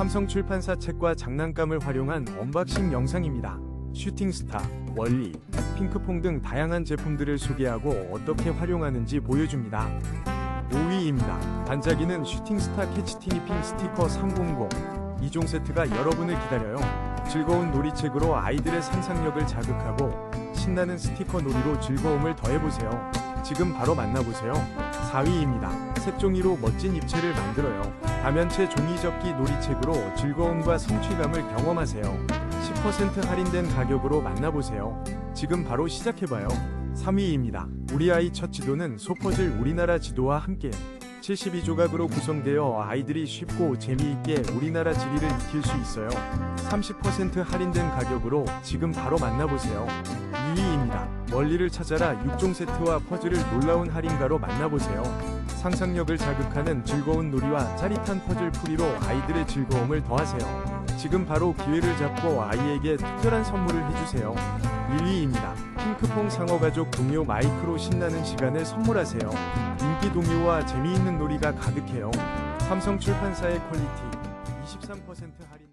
삼성 출판사 책과 장난감을 활용한 언박싱 영상입니다. 슈팅스타, 원리, 핑크퐁 등 다양한 제품들을 소개하고 어떻게 활용하는지 보여줍니다. 5위입니다. 반짝이는 슈팅스타 캐치 티니핑 스티커 300. 2종 세트가 여러분을 기다려요. 즐거운 놀이책으로 아이들의 상상력을 자극하고 신나는 스티커 놀이로 즐거움을 더해보세요. 지금 바로 만나보세요. 4위입니다. 색종이로 멋진 입체를 만들어요. 다면체 종이접기 놀이책으로 즐거움과 성취감을 경험하세요. 10% 할인된 가격으로 만나보세요. 지금 바로 시작해봐요. 3위입니다. 우리 아이 첫 지도는 소퍼즐 우리나라 지도와 함께 72조각으로 구성되어 아이들이 쉽고 재미있게 우리나라 지리를 익힐 수 있어요. 30% 할인된 가격으로 지금 바로 만나보세요. 2위입니다. 원리를 찾아라 6종 세트와 퍼즐을 놀라운 할인가로 만나보세요. 상상력을 자극하는 즐거운 놀이와 짜릿한 퍼즐 풀이로 아이들의 즐거움을 더하세요. 지금 바로 기회를 잡고 아이에게 특별한 선물을 해주세요. 1위입니다. 핑크퐁 상어가족 동요 마이크로 신나는 시간을 선물하세요. 인기 동요와 재미있는 놀이가 가득해요. 삼성 출판사의 퀄리티 23% 할인